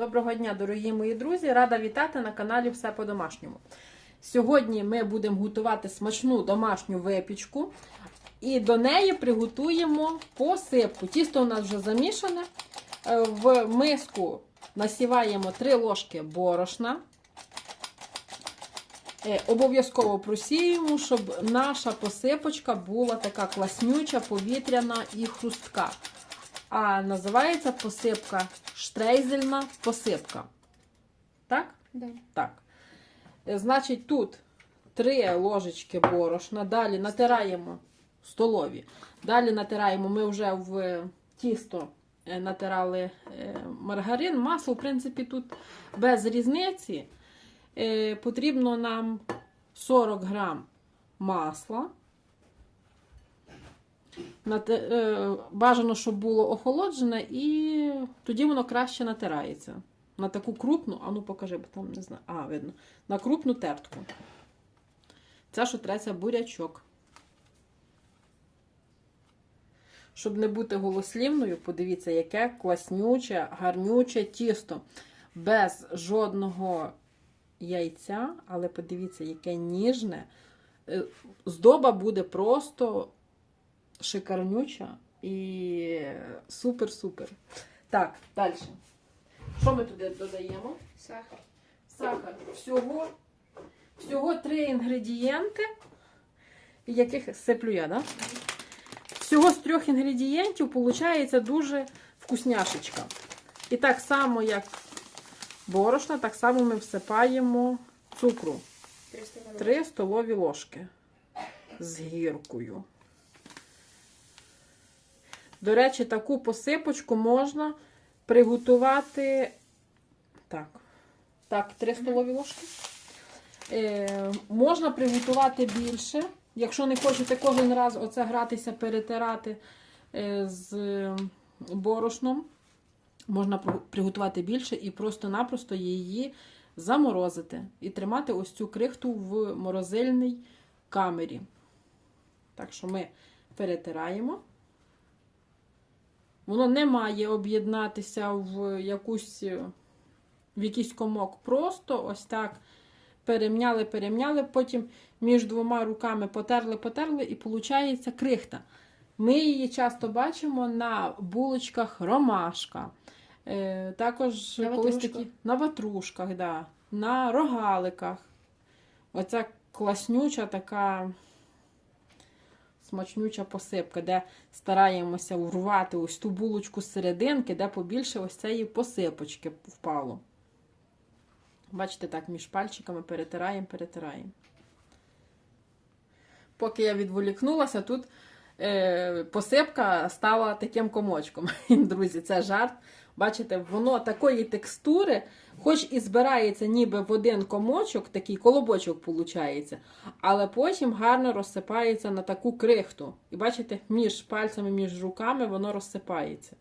Доброго дня, дорогі мої друзі! Рада вітати на каналі Все по-домашньому. Сьогодні ми будемо готувати смачну домашню випічку і до неї приготуємо посипку. Тісто у нас вже замішане. Е, В миску насіваємо 3 ложки борошна. Е, Обов'язково просіємо, щоб наша посипочка була така класнюча, повітряна і хрустка. А називається посипка штрейзельна посипка. Так? Да. Так. Е, Значить, тут 3 ложечки борошна. Далі натираємо столові. Далі натираємо, ми вже в тісто е, натирали е, маргарин, масло, в принципі, тут без різниці. Потрібно нам 40 грам масла. Е, Бажано, щоб було охолоджене, і тоді воно краще натирається. На таку крупну, а ну покажи, бо там не знаю. А, видно. На крупну тертку. Це що треться бурячок. Щоб не бути голослівною, подивіться, яке класнюче, гарнюче тісто. Без жодного яйця, але подивіться, яке ніжне. Е, Здоба буде просто шикарнюча і супер-супер. Так, далі. Що ми туди додаємо? Сахар. Сахар. Всього, всього три інгредієнти, яких сиплю я, да? Всього з трьох інгредієнтів виходить дуже вкусняшечка. І так само, як борошна, так само ми всипаємо цукру. 300 мл. 3 столові ложки з гіркою. До речі, таку посипочку можна приготувати. Так, так 3 столові ложки. Е, можна приготувати більше. Якщо не хочете кожен раз оце гратися, перетирати е, з борошном, можна приготувати більше і просто-напросто її заморозити і тримати ось цю крихту в морозильній камері. Так що ми перетираємо. Воно не має об'єднатися в якусь в якийсь комок. Просто ось так перемняли, перемняли, потім між двома руками потерли, потерли, і виходить крихта. Ми її часто бачимо на булочках ромашка. Е, також На колись ватрушках. такі на ватрушках, да, на рогаликах. Оця класнюча така смачнюча посипка, де стараємося урвати ось ту булочку з серединки, де побільше ось цієї посипочки впало. Бачите, так, між пальчиками перетираємо, перетираємо. Поки я відволікнулася, тут е, посипка стала таким комочком. Друзі, це жарт. Бачите, воно такої текстури, хоч і збирається ніби в один комочок, такий колобочок виходить, але потім гарно розсипається на таку крихту. І бачите, між пальцями, між руками воно розсипається.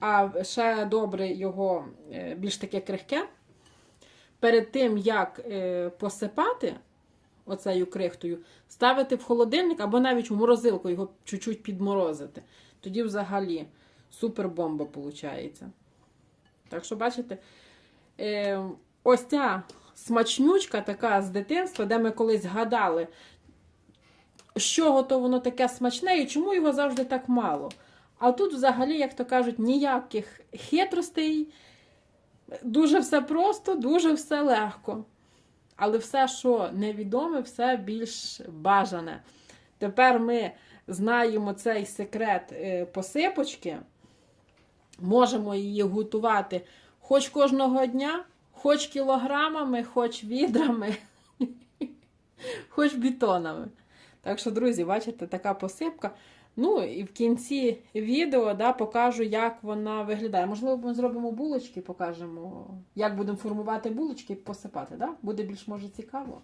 А ще добре його е, більш таке крихке. Перед тим, як е, посипати оцею крихтою, ставити в холодильник або навіть в морозилку його чуть-чуть підморозити. Тоді взагалі супер бомба виходить. Так що, бачите, е, ось ця смачнючка така з дитинства, де ми колись гадали, з чого то воно таке смачне і чому його завжди так мало. А тут, взагалі, як то кажуть, ніяких хитростей. Дуже все просто, дуже все легко. Але все, що невідоме, все більш бажане. Тепер ми знаємо цей секрет е, посипочки, можемо її готувати хоч кожного дня, хоч кілограмами, хоч відрами, хоч бетонами. Так що, друзі, бачите, така посипка. Ну, і в кінці відео да, покажу, як вона виглядає. Можливо, ми зробимо булочки, покажемо, як будемо формувати булочки і посипати. Да? Буде більш може цікаво.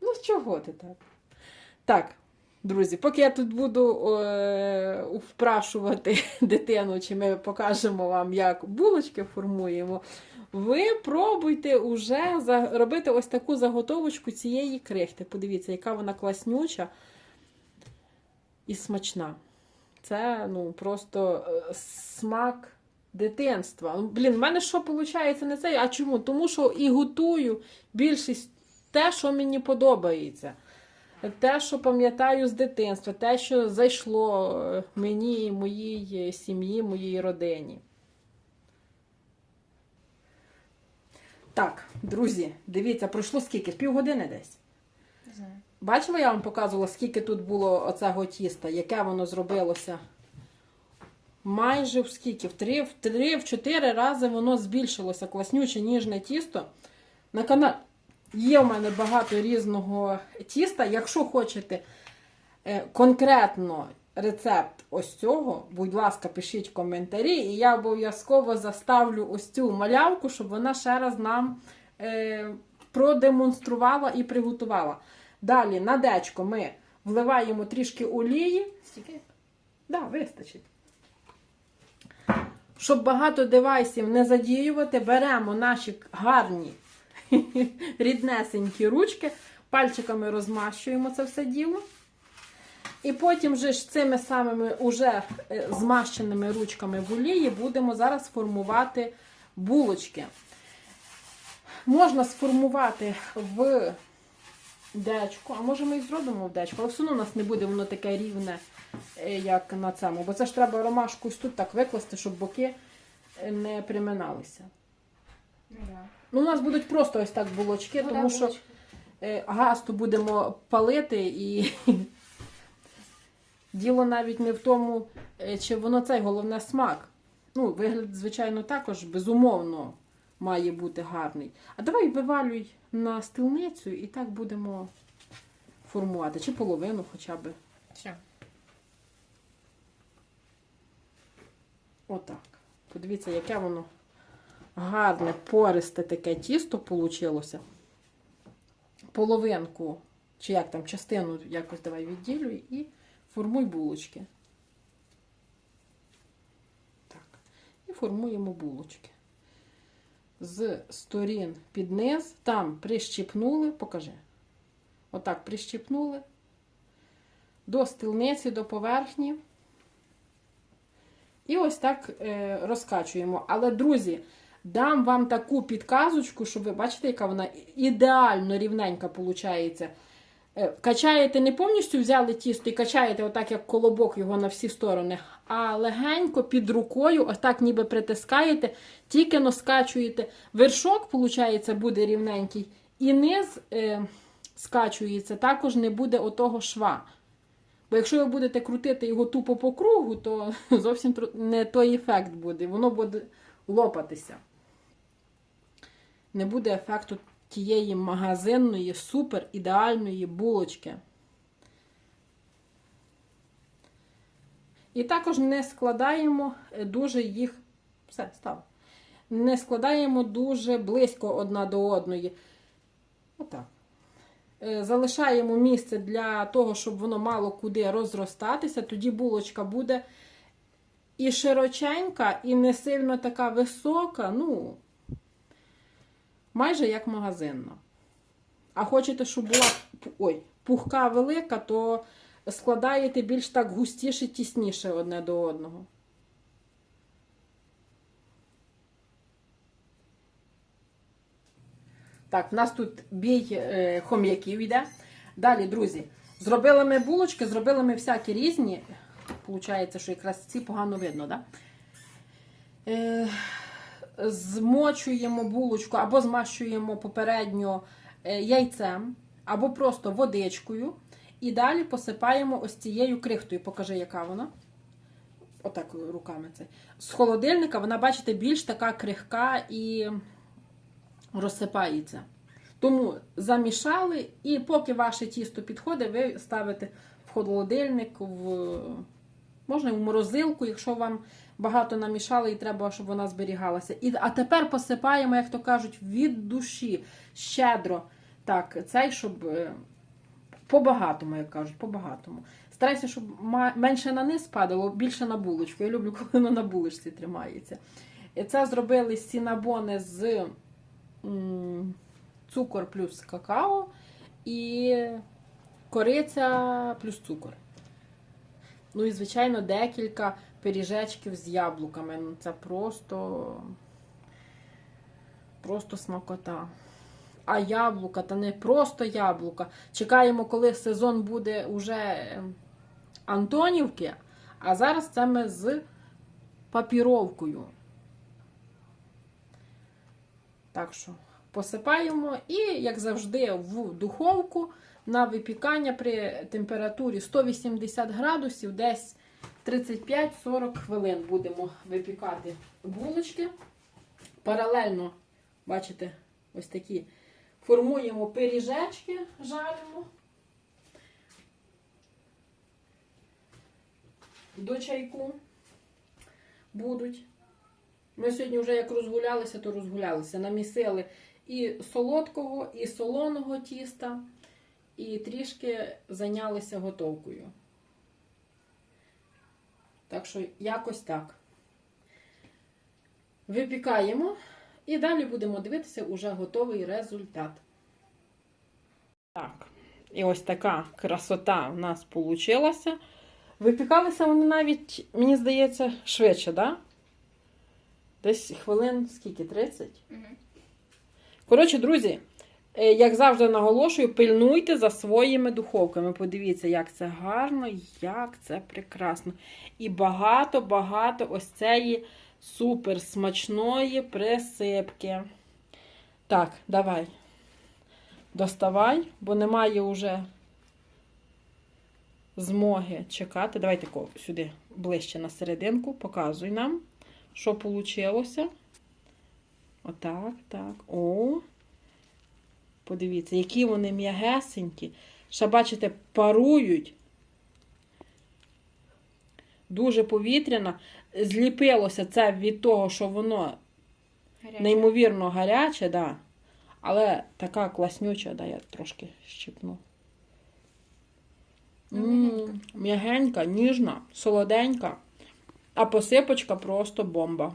Ну, чого ти так? Так, друзі, поки я тут буду е, впрашувати дитину, чи ми покажемо вам, як булочки формуємо, ви пробуйте за- робити ось таку заготовочку цієї крихти. Подивіться, яка вона класнюча і смачна. Це ну, просто е, смак дитинства. Ну, Блін, в мене що виходить не це? А чому? Тому що і готую більшість те, що мені подобається. Те, що пам'ятаю з дитинства, те, що зайшло е, мені, моїй сім'ї, моїй родині. Так, друзі, дивіться, пройшло скільки? Півгодини десь. Не знаю. Бачили, я вам показувала, скільки тут було оцього тіста, яке воно зробилося. Майже в скільки? В три, в три, в чотири рази воно збільшилося. Класнюче ніжне тісто. На каналі є в мене багато різного тіста. Якщо хочете е, конкретно рецепт ось цього, будь ласка, пишіть коментарі, і я обов'язково заставлю ось цю малявку, щоб вона ще раз нам е, продемонструвала і приготувала. Далі на дечко ми вливаємо трішки олії. Стільки? Да, вистачить. Щоб багато девайсів не задіювати, беремо наші гарні ріднесенькі ручки, пальчиками розмащуємо це все діло. І потім вже ж цими самими уже е, змащеними ручками в олії будемо зараз формувати булочки. Можна сформувати в дечку, а може ми і зробимо в дечку, але все одно у нас не буде воно таке рівне, е, як на цьому. Бо це ж треба ромашку ось тут так викласти, щоб боки е, не приминалися. Ну. Ну, у нас будуть просто ось так булочки, Ну, тому да, що булочки. е, газ то будемо палити і діло навіть не в тому, е, чи воно цей головне смак. Ну, вигляд, звичайно, також безумовно має бути гарний. А давай вивалюй на стилницю і так будемо формувати. Чи половину хоча б. Все. Отак. Подивіться, яке воно гарне, пористе таке тісто получилося. Половинку, чи як там, частину якось давай відділюй і формуй булочки. Так. І формуємо булочки. З сторін під низ, там прищіпнули, покажи. Отак прищіпнули. До стилниці, до поверхні. І ось так е, розкачуємо. Але, друзі, дам вам таку підказочку, щоб ви бачите, яка вона ідеально рівненька виходить. Е, качаєте не повністю взяли тісто і качаєте отак, як колобок його на всі сторони, а легенько під рукою, отак ніби притискаєте, тільки но скачуєте. Вершок, виходить, буде рівненький, і низ е, скачується, також не буде отого шва. Бо якщо ви будете крутити його тупо по кругу, то зовсім не той ефект буде. Воно буде лопатися. Не буде ефекту тієї магазинної, супер ідеальної булочки. І також не складаємо е, дуже їх. Все, став. Не складаємо дуже близько одна до одної. Отак. Е, залишаємо місце для того, щоб воно мало куди розростатися, тоді булочка буде і широченька, і не сильно така висока, ну, майже як магазинна. А хочете, щоб була ой, пухка велика, то складаєте більш так густіше, тісніше одне до одного. Так, в нас тут бій е, хом'яків йде. Далі, друзі, зробили ми булочки, зробили ми всякі різні. Получається, що якраз ці погано видно, так? Да? Е, змочуємо булочку або змащуємо попередньо е, яйцем, або просто водичкою. І далі посипаємо ось цією крихтою. Покажи, яка вона. Отак руками це. З холодильника вона, бачите, більш така крихка і розсипається. Тому замішали, і поки ваше тісто підходить, ви ставите в холодильник, в... можна в морозилку, якщо вам багато намішали і треба, щоб вона зберігалася. І, а тепер посипаємо, як то кажуть, від душі, щедро. Так, цей, щоб е, по-багатому, як кажуть, по-багатому. Старайся, щоб менше на низ падало, більше на булочку. Я люблю, коли воно на булочці тримається. Це зробили сінабони з цукор плюс какао і кориця плюс цукор. Ну і, звичайно, декілька пиріжечків з яблуками. Ну, це просто, просто смакота. А яблука, та не просто яблука. Чекаємо, коли сезон буде уже ем, Антонівки, а зараз це ми з папіровкою. Так що посипаємо і, як завжди, в духовку на випікання при температурі 180 градусів, десь 35-40 хвилин будемо випікати булочки. Паралельно, бачите, ось такі формуємо пиріжечки, жаримо. До чайку будуть. Ми сьогодні вже як розгулялися, то розгулялися. Намісили і солодкого, і солоного тіста, і трішки зайнялися готовкою. Так що якось так. Випікаємо і далі будемо дивитися уже готовий результат. Так, і ось така красота у нас вийшла. Випікалися вони навіть, мені здається, швидше, так? Да? Десь хвилин скільки? 30? Мгм. Коротше, друзі, е, як завжди наголошую, пильнуйте за своїми духовками. Подивіться, як це гарно, як це прекрасно. І багато-багато ось цієї супер смачної присипки. Так, давай. Доставай, бо немає вже змоги чекати. Давай тако сюди ближче на серединку, показуй нам, що вийшло. Отак, так. О. Подивіться, які вони м'ягесенькі. Ще, бачите, парують. Дуже повітряно. Зліпилося це від того, що воно Гаряче. неймовірно гаряче, да. але така класнюча, да, я трошки щипну. М'ягенька, ніжна, солоденька, а посипочка просто бомба.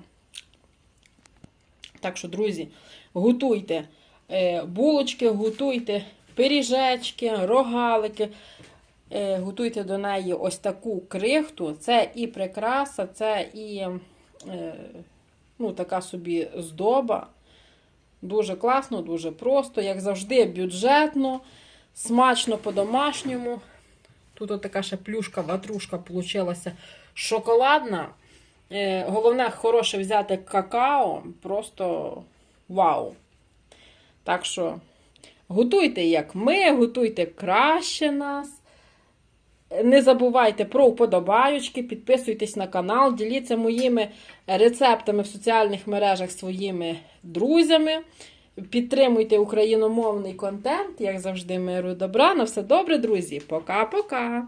Так що, друзі, готуйте е, булочки, готуйте пиріжечки, рогалики. Е, готуйте до неї ось таку крихту. Це і прикраса, це і е, ну, така собі здоба. Дуже класно, дуже просто, як завжди, бюджетно, смачно по-домашньому. Тут така ще плюшка, ватрушка получилася шоколадна. Е, головне, хороше взяти какао. Просто вау. Так що готуйте, як ми, готуйте краще нас. Не забувайте про вподобаючки, підписуйтесь на канал, діліться моїми рецептами в соціальних мережах своїми друзями. Підтримуйте україномовний контент, як завжди, миру добра. На все добре, друзі. Пока-пока!